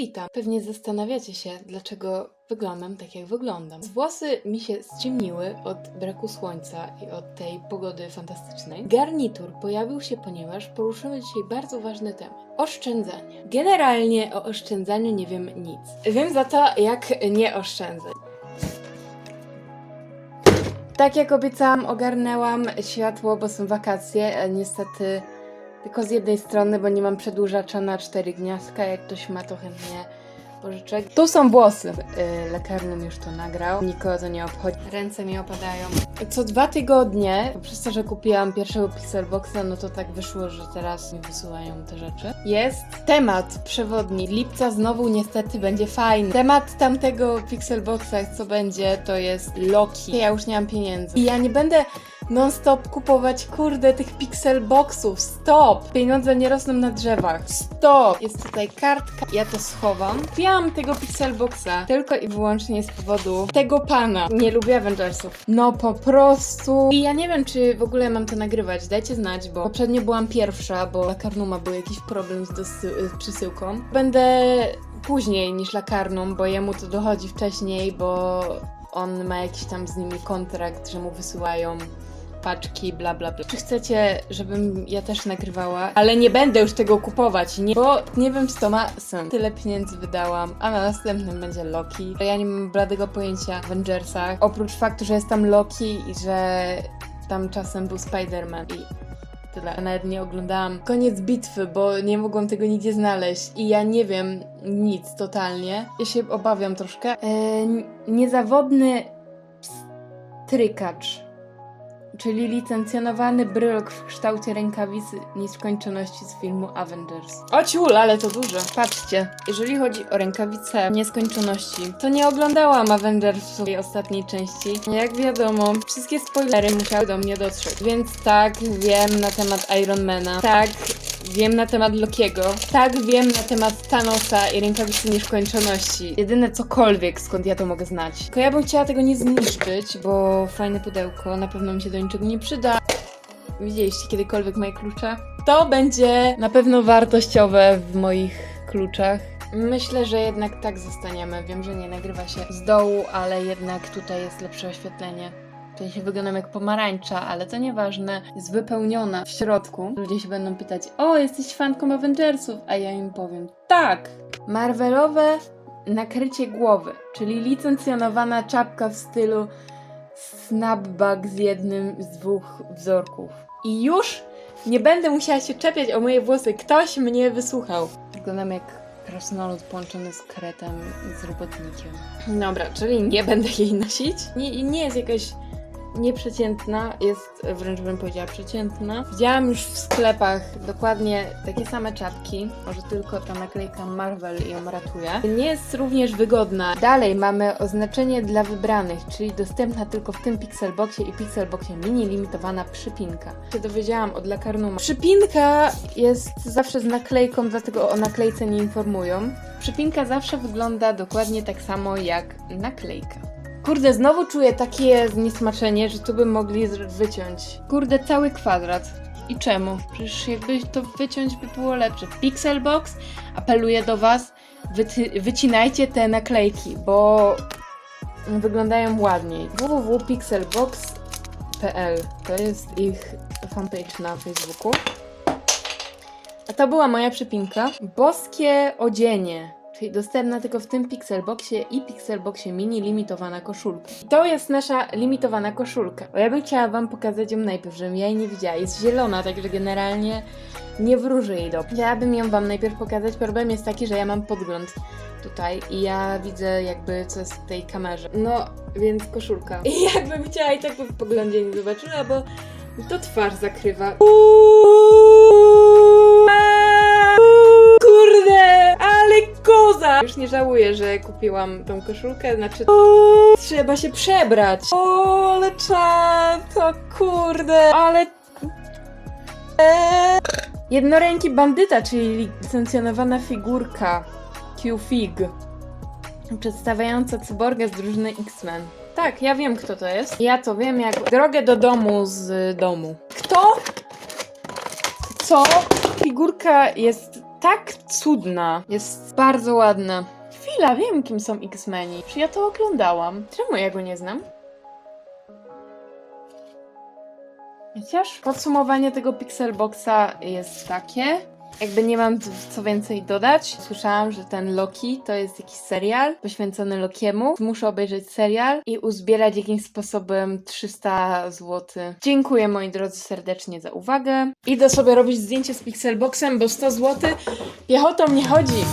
witam. Pewnie zastanawiacie się, dlaczego wyglądam tak, jak wyglądam. Włosy mi się ściemniły od braku słońca i od tej pogody fantastycznej. Garnitur pojawił się, ponieważ poruszymy dzisiaj bardzo ważny temat. Oszczędzanie. Generalnie o oszczędzaniu nie wiem nic. Wiem za to, jak nie oszczędzać. Tak jak obiecałam, ogarnęłam światło, bo są wakacje. Niestety tylko z jednej strony, bo nie mam przedłużacza na cztery gniazdka. Jak ktoś ma, to chętnie pożyczę. Tu są włosy. Yy, już to nagrał. Nikogo to nie obchodzi. Ręce mi opadają. Co dwa tygodnie, przez to, że kupiłam pierwszego Pixelboxa, no to tak wyszło, że teraz mi wysyłają te rzeczy. Jest temat przewodni. Lipca znowu niestety będzie fajny. Temat tamtego Pixelboxa, co będzie, to jest Loki. Ja już nie mam pieniędzy. I ja nie będę non-stop kupować, kurde, tych pixel boxów. Stop! Pieniądze nie rosną na drzewach. Stop! Jest tutaj kartka, ja to schowam. Kupiłam tego pixel boxa tylko i wyłącznie z powodu tego pana. Nie lubię Avengersów. No po prostu. I ja nie wiem, czy w ogóle mam to nagrywać. Dajcie znać, bo poprzednio byłam pierwsza, bo Lakarnuma był jakiś problem z y, przesyłką. Będę później niż Lakarnum, bo jemu to dochodzi wcześniej, bo on ma jakiś tam z nimi kontrakt, że mu wysyłają paczki, bla bla bla. Czy chcecie, żebym ja też nagrywała? Ale nie będę już tego kupować, nie, bo nie wiem, to ma sens. Tyle pieniędzy wydałam, a na następnym będzie Loki. Ja nie mam bladego pojęcia o Avengersach. Oprócz faktu, że jest tam Loki i że tam czasem był Spider-Man i tyle. Ja Nawet nie oglądałam koniec bitwy, bo nie mogłam tego nigdzie znaleźć i ja nie wiem nic totalnie. Ja się obawiam troszkę. Eee, niezawodny strykacz czyli licencjonowany brylok w kształcie rękawicy nieskończoności z filmu Avengers. O ciul, ale to duże. Patrzcie, jeżeli chodzi o rękawice nieskończoności, to nie oglądałam Avengersów tej ostatniej części. Jak wiadomo, wszystkie spoilery musiały do mnie dotrzeć. Więc tak, wiem na temat Ironmana. Tak, Wiem na temat Lokiego. Tak, wiem na temat Thanosa i rękawicy nieskończoności. Jedyne cokolwiek, skąd ja to mogę znać. Tylko ja bym chciała tego nie zniszczyć, bo fajne pudełko na pewno mi się do niczego nie przyda. Widzieliście kiedykolwiek moje klucze? To będzie na pewno wartościowe w moich kluczach. Myślę, że jednak tak zostaniemy. Wiem, że nie nagrywa się z dołu, ale jednak tutaj jest lepsze oświetlenie. W sensie wyglądam jak pomarańcza, ale to nieważne. Jest wypełniona w środku. Ludzie się będą pytać, o, jesteś fanką Avengersów, a ja im powiem, tak! Marvelowe nakrycie głowy, czyli licencjonowana czapka w stylu snapback z jednym z dwóch wzorków. I już nie będę musiała się czepiać o moje włosy. Ktoś mnie wysłuchał. Wyglądam jak krasnolud połączony z kretem z robotnikiem. Dobra, czyli nie będę jej nosić. Nie, nie jest jakaś nieprzeciętna, jest wręcz bym powiedziała przeciętna. Widziałam już w sklepach dokładnie takie same czapki, może tylko ta naklejka Marvel ją ratuje. Nie jest również wygodna. Dalej mamy oznaczenie dla wybranych, czyli dostępna tylko w tym Pixelboxie i Pixelboxie mini limitowana przypinka. Się dowiedziałam od Lakarnuma. Przypinka jest zawsze z naklejką, dlatego o naklejce nie informują. Przypinka zawsze wygląda dokładnie tak samo jak naklejka. Kurde, znowu czuję takie zniesmaczenie, że tu by mogli wyciąć. Kurde, cały kwadrat. I czemu? Przecież jakby to wyciąć by było lepsze. Pixelbox apeluje do Was, wycinajcie te naklejki, bo wyglądają ładniej. www.pixelbox.pl to jest ich fanpage na Facebooku. A to była moja przypinka. Boskie odzienie. Czyli dostępna tylko w tym Pixelboxie i Pixelboxie mini limitowana koszulka. I to jest nasza limitowana koszulka. Bo ja bym chciała wam pokazać ją najpierw, żebym ja jej nie widziała. Jest zielona, także generalnie nie wróży jej do. Chciałabym ją wam najpierw pokazać. Problem jest taki, że ja mam podgląd tutaj i ja widzę jakby co jest w tej kamerze. No, więc koszulka. I jakbym chciała i tak by w poglądzie nie zobaczyła, bo to twarz zakrywa. Kurde, koza! Już nie żałuję, że kupiłam tą koszulkę, znaczy trzeba się przebrać. O, ale czad, to kurde, ale Jednoręki bandyta, czyli licencjonowana figurka Q-Fig, przedstawiająca cyborga z drużyny X-Men. Tak, ja wiem kto to jest. Ja to wiem jak drogę do domu z domu. Kto? Co? Figurka jest tak cudna. Jest bardzo ładna. Chwila, wiem kim są X-Meni. Czy ja to oglądałam? Czemu ja go nie znam? Chociaż podsumowanie tego Pixelboxa jest takie. Jakby nie mam co więcej dodać. Słyszałam, że ten Loki to jest jakiś serial poświęcony Lokiemu. Muszę obejrzeć serial i uzbierać jakimś sposobem 300 zł. Dziękuję moi drodzy serdecznie za uwagę. Idę sobie robić zdjęcie z Pixelboxem, bo 100 zł piechotą nie chodzi.